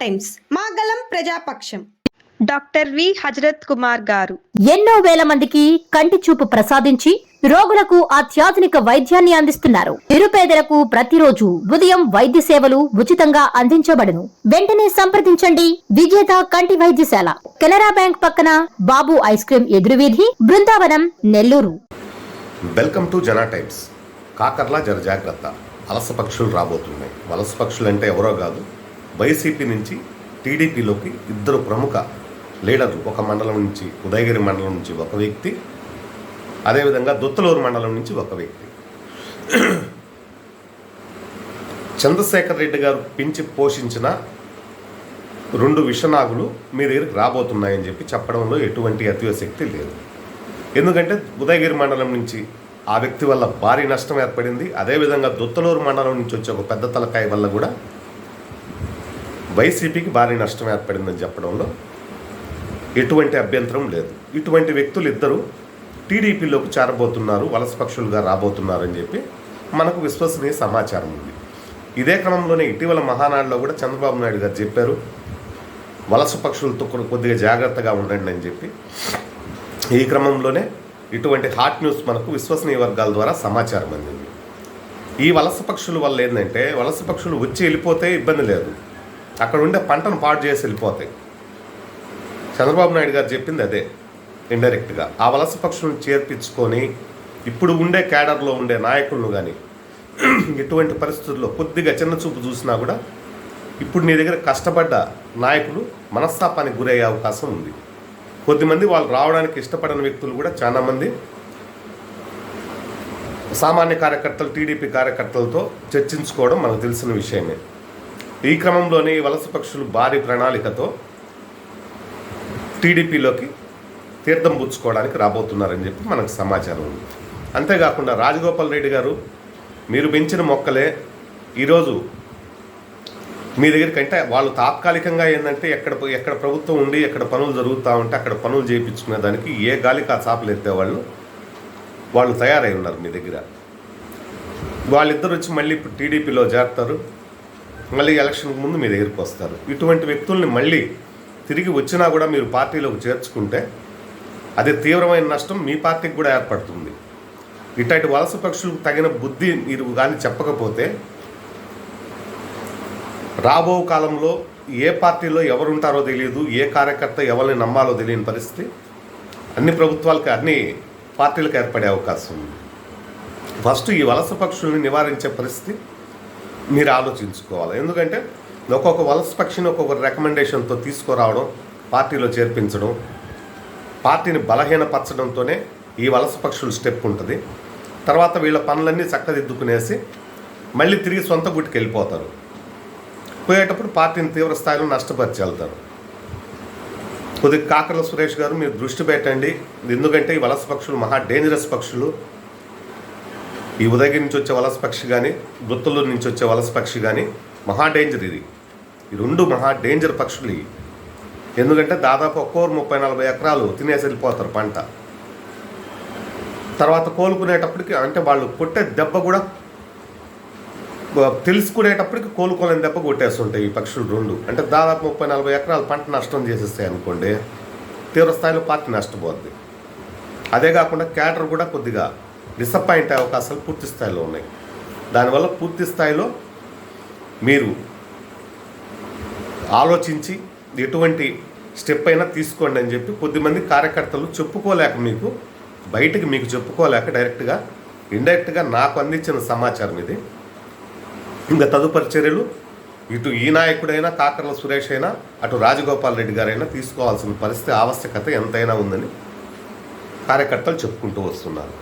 Times మాగలం ప్రజాపక్షం. Doctor V Hazrat Kumar garu. ఎన్నో వేల మందికి కంటి చూపు ప్రసాదించి రోగులకు అత్యాధునిక వైద్యాన్ని అందిస్తున్నారు. నిరుపేదలకు ప్రతిరోజు ఉదయం వైద్య సేవలు ఉచితంగా అందించబడును. వెంటనే సంప్రదించండి. విజేత కంటి వైద్యశాల. కెనరా బ్యాంక్ పక్కన Babu ice cream ఎదురువీధి Brindavanam Nellore. Welcome to Jana times. Kakarla జర జాగ్రత్త. వలస పక్షులు రాబోతున్నాయి. వలస పక్షులు అంటే ఎవరో కాదు వైసీపీ నుంచి టీడీపీలోకి ఇద్దరు ప్రముఖ లీడర్లు ఒక మండలం నుంచి ఉదయగిరి మండలం నుంచి ఒక వ్యక్తి అదేవిధంగా దుత్తలూరు మండలం నుంచి ఒక వ్యక్తి. చంద్రశేఖర్ రెడ్డి గారు పెంచి పోషించిన రెండు విషనాగులు మీ దగ్గరికి రాబోతున్నాయని చెప్పి చెప్పడంలో ఎటువంటి అతిశక్తి లేదు. ఎందుకంటే ఉదయగిరి మండలం నుంచి ఆ వ్యక్తి వల్ల భారీ నష్టం ఏర్పడింది. అదేవిధంగా దుత్తలూరు మండలం నుంచి వచ్చే ఒక పెద్ద తలకాయ వల్ల కూడా వైసీపీకి భారీ నష్టం ఏర్పడిందని చెప్పడంలో ఎటువంటి అభ్యంతరం లేదు. ఇటువంటి వ్యక్తులు ఇద్దరు టీడీపీలోకి చేరబోతున్నారు వలస పక్షులుగా రాబోతున్నారని చెప్పి మనకు విశ్వసనీయ సమాచారం ఉంది. ఇదే క్రమంలోనే ఇటీవల మహానాడులో కూడా చంద్రబాబు నాయుడు గారు చెప్పారు వలస పక్షులతో కొద్దిగా జాగ్రత్తగా ఉండండి అని చెప్పి. ఈ క్రమంలోనే ఇటువంటి హాట్ న్యూస్ మనకు విశ్వసనీయ వర్గాల ద్వారా సమాచారం అందింది. ఈ వలస పక్షుల వల్ల ఏంటంటే వలస పక్షులు వచ్చి వెళ్ళిపోతే ఇబ్బంది లేదు. అక్కడ ఉండే పంటను పాడు చేసి వెళ్ళిపోతాయి. చంద్రబాబు నాయుడు గారు చెప్పింది అదే ఇండైరెక్ట్గా ఆ వలస పక్షులను చేర్పించుకొని ఇప్పుడు ఉండే క్యాడర్లో ఉండే నాయకులను కానీ ఎటువంటి పరిస్థితుల్లో కొద్దిగా చిన్న చూపు చూసినా కూడా ఇప్పుడు నీ దగ్గర కష్టపడ్డ నాయకులు మనస్తాపానికి గురయ్యే అవకాశం ఉంది. కొద్దిమంది వాళ్ళు రావడానికి ఇష్టపడని వ్యక్తులు కూడా చాలామంది సామాన్య కార్యకర్తలు టీడీపీ కార్యకర్తలతో చర్చించుకోవడం మనకు తెలిసిన విషయమే. ఈ క్రమంలోనే వలస పక్షులు భారీ ప్రణాళికతో టీడీపీలోకి తీర్థం పుచ్చుకోవడానికి రాబోతున్నారని చెప్పి మనకు సమాచారం ఉంది. అంతేకాకుండా రాజగోపాల్ రెడ్డి గారు మీరు పెంచిన మొక్కలే ఈరోజు మీ దగ్గరికి అంటే వాళ్ళు తాత్కాలికంగా ఏంటంటే ఎక్కడ ఎక్కడ ప్రభుత్వం ఉండి ఎక్కడ పనులు జరుగుతూ ఉంటే అక్కడ పనులు చేయించుకునే దానికి ఏ గాలికి ఆ చాపలు ఎత్తేవాళ్ళు వాళ్ళు తయారై ఉన్నారు మీ దగ్గర. వాళ్ళిద్దరు వచ్చి మళ్ళీ ఇప్పుడు టీడీపీలో చేరుతారు. మళ్ళీ ఎలక్షన్కి ముందు మీ దగ్గరికి వస్తారు. ఇటువంటి వ్యక్తుల్ని మళ్ళీ తిరిగి వచ్చినా కూడా మీరు పార్టీలోకి చేర్చుకుంటే అది తీవ్రమైన నష్టం మీ పార్టీకి కూడా ఏర్పడుతుంది. ఇట్లాంటి వలస పక్షులకు తగిన బుద్ధి మీరు కానీ చెప్పకపోతే రాబో కాలంలో ఏ పార్టీలో ఎవరుంటారో తెలియదు ఏ కార్యకర్త ఎవరిని నమ్మాలో తెలియని పరిస్థితి. అన్ని ప్రభుత్వాలకు అన్ని పార్టీలకు ఏర్పడే అవకాశం ఉంది. ఫస్ట్ ఈ వలస పక్షుల్ని నివారించే పరిస్థితి మీరు ఆలోచించుకోవాలి. ఎందుకంటే ఒక్కొక్క వలస పక్షిని ఒక్కొక్క రికమెండేషన్తో తీసుకురావడం పార్టీలో చేర్పించడం పార్టీని బలహీనపరచడంతోనే ఈ వలస పక్షుల స్టెప్ ఉంటుంది. తర్వాత వీళ్ళ పనులన్నీ చక్కదిద్దుకునేసి మళ్ళీ తిరిగి సొంత గుట్టుకు వెళ్ళిపోతారు. పోయేటప్పుడు పార్టీని తీవ్ర స్థాయిలో నష్టపరిచి వెళ్తారు. కొద్దిగా కాకర్ల సురేష్ గారు మీరు దృష్టి పెట్టండి. ఎందుకంటే ఈ వలస పక్షులు మహా డేంజరస్ పక్షులు. ఈ ఉదయగిరి నుంచి వచ్చే వలస పక్షి కానీ గుత్తలూరు నుంచి వచ్చే వలస పక్షి కానీ మహా డేంజర్ ఇది. ఈ రెండు మహా డేంజర్ పక్షులు ఇవి. ఎందుకంటే దాదాపు ఒక్కోరు ముప్పై నలభై ఎకరాలు తినేసి వెళ్ళిపోతారు పంట. తర్వాత కోలుకునేటప్పటికి అంటే వాళ్ళు కొట్టే దెబ్బ కూడా తెలుసుకునేటప్పటికి కోలుకోలేని దెబ్బ కొట్టేస్తుంటాయి ఈ పక్షులు రెండు. అంటే దాదాపు ముప్పై నలభై ఎకరాలు పంట నష్టం చేసేస్తాయి అనుకోండి తీవ్ర స్థాయిలో పార్టీ నష్టపోద్ది. అదే కాకుండా క్యాటర్ కూడా కొద్దిగా డిసప్పాయింట్ అయ్యే అవకాశాలు పూర్తి స్థాయిలో ఉన్నాయి. దానివల్ల పూర్తి స్థాయిలో మీరు ఆలోచించి ఎటువంటి స్టెప్ అయినా తీసుకోండి అని చెప్పి కొద్దిమంది కార్యకర్తలు చెప్పుకోలేక మీకు బయటకు మీకు చెప్పుకోలేక డైరెక్ట్గా ఇండైరెక్ట్గా నాకు అందించిన సమాచారం ఇది. ఇంకా తదుపరి చర్యలు ఇటు ఈ నాయకుడైనా కాకర్ల సురేష్ అయినా అటు రాజగోపాల్ రెడ్డి గారైనా తీసుకోవాల్సిన పరిస్థితి ఆవశ్యకత ఎంతైనా ఉందని కార్యకర్తలు చెప్పుకుంటూ వస్తున్నారు.